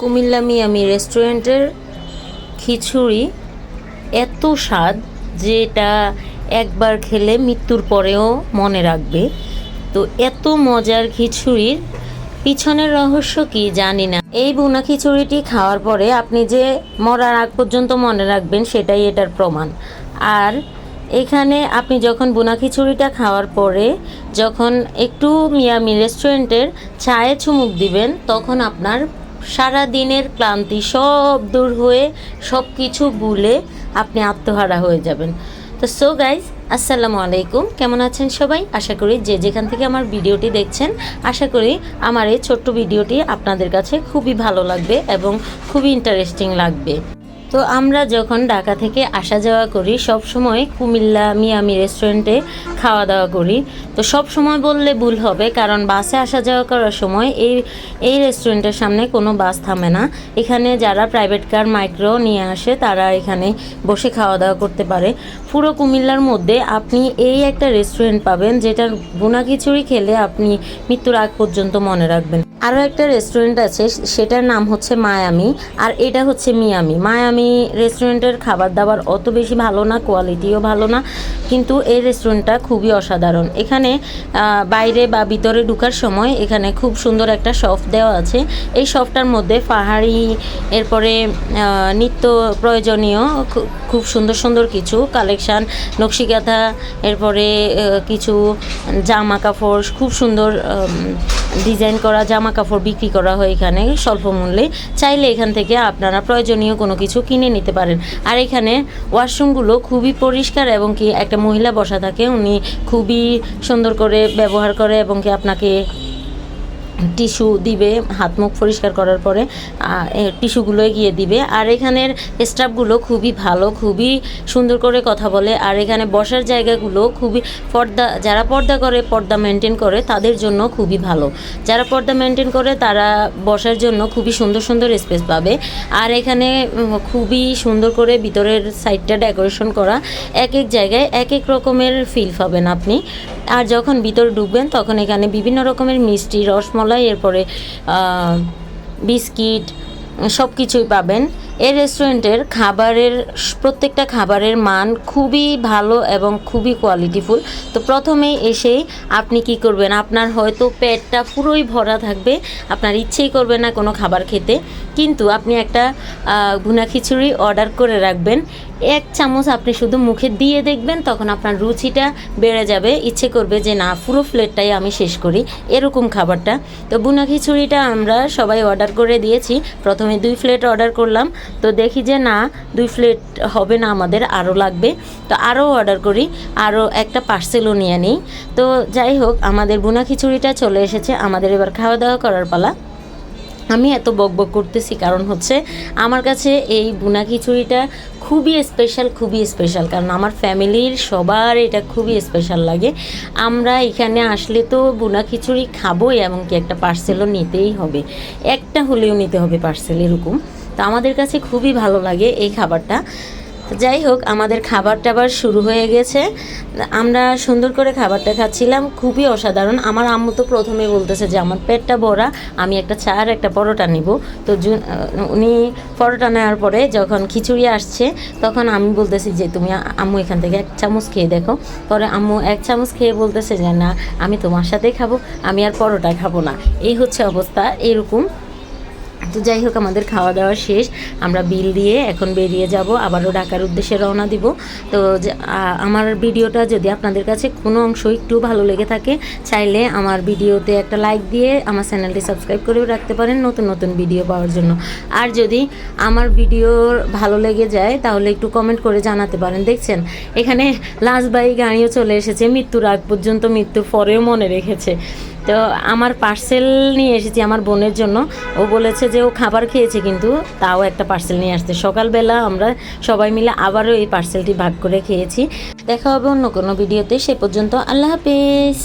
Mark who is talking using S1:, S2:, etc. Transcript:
S1: Comilla Miami রেস্টুরেন্টের খিচুড়ি এত স্বাদ যেটা একবার খেলে মৃত্যুর পরেও মনে রাখবে। তো এত মজার খিচুড়ির পিছনের রহস্য কি জানি না। এই বোনা খিচুড়িটি খাওয়ার পরে আপনি যে মরার আগ পর্যন্ত মনে রাখবেন সেটাই এটার প্রমাণ। আর এখানে আপনি যখন বোনা খিচুড়িটা খাওয়ার পরে যখন একটু মিয়ামি রেস্টুরেন্টের চায়ে চুমুক দিবেন, তখন আপনার সারা দিনের ক্লান্তি সব দূর হয়ে সব কিছু ভুলে আপনি আত্মহারা হয়ে যাবেন। তো সো গাইজ আসসালামু আলাইকুম। কেমন আছেন সবাই? আশা করি যে যেখান থেকে আমার ভিডিওটি দেখছেন, আশা করি আমার এই ছোট্ট ভিডিওটি আপনাদের কাছে খুবই ভালো লাগবে এবং খুবই ইন্টারেস্টিং লাগবে। তো আমরা যখন ঢাকা থেকে আসা যাওয়া করি, সব সময় কুমিল্লা, মিয়ামি রেস্টুরেন্টে খাওয়া দাওয়া করি। তো সব সময় বললে ভুল হবে, কারণ বাসে আসা যাওয়া করার সময় এই এই রেস্টুরেন্টের সামনে কোনো বাস থামে না। এখানে যারা প্রাইভেট কার মাইক্রো নিয়ে আসে, তারা এখানে বসে খাওয়া দাওয়া করতে পারে। পুরো কুমিল্লার মধ্যে আপনি এই একটা রেস্টুরেন্ট পাবেন, যেটার বুনা খিচুড়ি খেলে আপনি মৃত্যুর আগ পর্যন্ত মনে রাখবেন। আরও একটা রেস্টুরেন্ট আছে, সেটার নাম হচ্ছে মায়ামি, আর এটা হচ্ছে মিয়ামি। মায়ামি রেস্টুরেন্টের খাবার দাবার অত বেশি ভালো না কোয়ালিটিও ভালো না, কিন্তু এই রেস্টুরেন্টটা খুবই অসাধারণ। এখানে বাইরে বা ভিতরে ঢুকার সময় এখানে খুব সুন্দর একটা শপ দেওয়া আছে। এই শপটার মধ্যে পাহাড়ি, এরপরে নিত্য প্রয়োজনীয় খুব সুন্দর সুন্দর কিছু কালেকশান নকশিকাঁথা, এরপরে কিছু জামা কাপড় খুব সুন্দর ডিজাইন করা জামা কাপড় বিক্রি করা হয় এখানে স্বল্প মূল্যে। চাইলে এখান থেকে আপনারা প্রয়োজনীয় কোনো কিছু কিনে নিতে পারেন। আর এখানে ওয়াশরুমগুলো খুবই পরিষ্কার এবং কি একটা মহিলা বসা থাকে, উনি খুবই সুন্দর করে ব্যবহার করে এবং কি আপনাকে টিস্যু দিবে, হাত মুখ পরিষ্কার করার পরে টিস্যুগুলো গিয়ে দিবে। আর এখানের স্টাফগুলো খুবই ভালো, খুবই সুন্দর করে কথা বলে। আর এখানে বসার জায়গাগুলো খুবই পর্দা, যারা পর্দা করে, পর্দা মেনটেন করে, তাদের জন্য খুবই ভালো। যারা পর্দা মেনটেন করে, তারা বসার জন্য খুবই সুন্দর সুন্দর স্পেস পাবে। আর এখানে খুবই সুন্দর করে ভিতরের সাইডটা ডেকোরেশন করা এক এক জায়গায় এক এক রকমের ফিল পাবেন আপনি। আর যখন ভিতরে ঢুকবেন, তখন এখানে বিভিন্ন রকমের মিষ্টি, রসমলাই এরপরে আহ, বিস্কিট সব কিছুই পাবেন। এই রেস্টুরেন্টের খাবারের প্রত্যেকটা খাবারের মান খুবই ভালো এবং খুবই কোয়ালিটিফুল তো প্রথমেই এসেই আপনি কি করবেন? আপনার হয়তো পেটটা পুরোই ভরা থাকবে, আপনার ইচ্ছেই করবে না কোনো খাবার খেতে। কিন্তু আপনি একটা ভুনা খিচুড়ি অর্ডার করে রাখবেন। এক চামচ আপনি শুধু মুখে দিয়ে দেখবেন, তখন আপনার রুচিটা বেড়ে যাবে। ইচ্ছে করবে যে, না, পুরো প্লেটটাই আমি শেষ করি। এরকম খাবারটা। তো বুনা খিচুড়িটা আমরা সবাই অর্ডার করে দিয়েছি। প্রথমে দুই প্লেট অর্ডার করলাম। তো দেখি যে না, দুই প্লেট হবে না আমাদের, আরও লাগবে। তো আরও অর্ডার করি, আরও একটা পার্সেলও নিয়ে নিই। তো যাই হোক, আমাদের বুনা খিচুড়িটা চলে এসেছে, আমাদের এবার খাওয়া দাওয়া করার পালা। আমি এত বকবক করতেছি, কারণ হচ্ছে আমার কাছে এই বুনা খিচুড়িটা খুবই স্পেশাল খুবই স্পেশাল কারণ আমার ফ্যামিলির সবার এটা খুবই স্পেশাল লাগে। আমরা এখানে আসলে তো বুনা খিচুড়ি খাবোই, এমনকি একটা পার্সেলও নিতেই হবে। একটা হলেও নিতে হবে পার্সেল, এরকম। তো আমাদের কাছে খুবই ভালো লাগে এই খাবারটা। যাই হোক, আমাদের খাবার টাবার শুরু হয়ে গেছে। আমরা সুন্দর করে খাবারটা খাচ্ছিলাম, খুবই অসাধারণ। আমার আম্মু তো প্রথমে বলতেছে যে, আমার পেটটা ভরা, আমি একটা চা আর একটা পরোটা নিব। তো উনি পরোটা নেওয়ার পরে যখন খিচুড়ি আসছে, তখন আমি বলতেছি যে, তুমি আম্মু এখান থেকে এক চামচ খেয়ে দেখো। পরে আম্মু এক চামচ খেয়ে বলতেছে যে, না, আমি তোমার সাথেই খাব, আমি আর পরোটা খাব না। এই হচ্ছে অবস্থা, এরকম তো যাই হোক, আমাদের খাওয়া দাওয়া শেষ। আমরা বিল দিয়ে এখন বেরিয়ে যাব, আবারও ঢাকার উদ্দেশ্যে রওনা দিব। তো আমার ভিডিওটা যদি আপনাদের কাছে কোনো অংশ একটু ভালো লেগে থাকে, চাইলে আমার ভিডিওতে একটা লাইক দিয়ে আমার চ্যানেলটি সাবস্ক্রাইব করেও রাখতে পারেন নতুন নতুন ভিডিও পাওয়ার জন্য। আর যদি আমার ভিডিও ভালো লেগে যায়, তাহলে একটু কমেন্ট করে জানাতে পারেন। দেখছেন, এখানে লাস্টবাই গাড়িও চলে এসেছে, মৃত্যুর আগ পর্যন্ত মৃত্যুর পরেও মনে রেখেছে। তো আমার পার্সেল নিয়ে এসেছি আমার বোনের জন্য। ও বলেছে যে ও খাবার খেয়েছে কিন্তু তাও একটা পার্সেল নিয়ে আসতে। সকালবেলা আমরা সবাই মিলে আবারও এই পার্সেলটি ভাগ করে খেয়েছি। দেখা হবে অন্য কোনো ভিডিওতে সে পর্যন্ত আল্লাহ হাফেজ।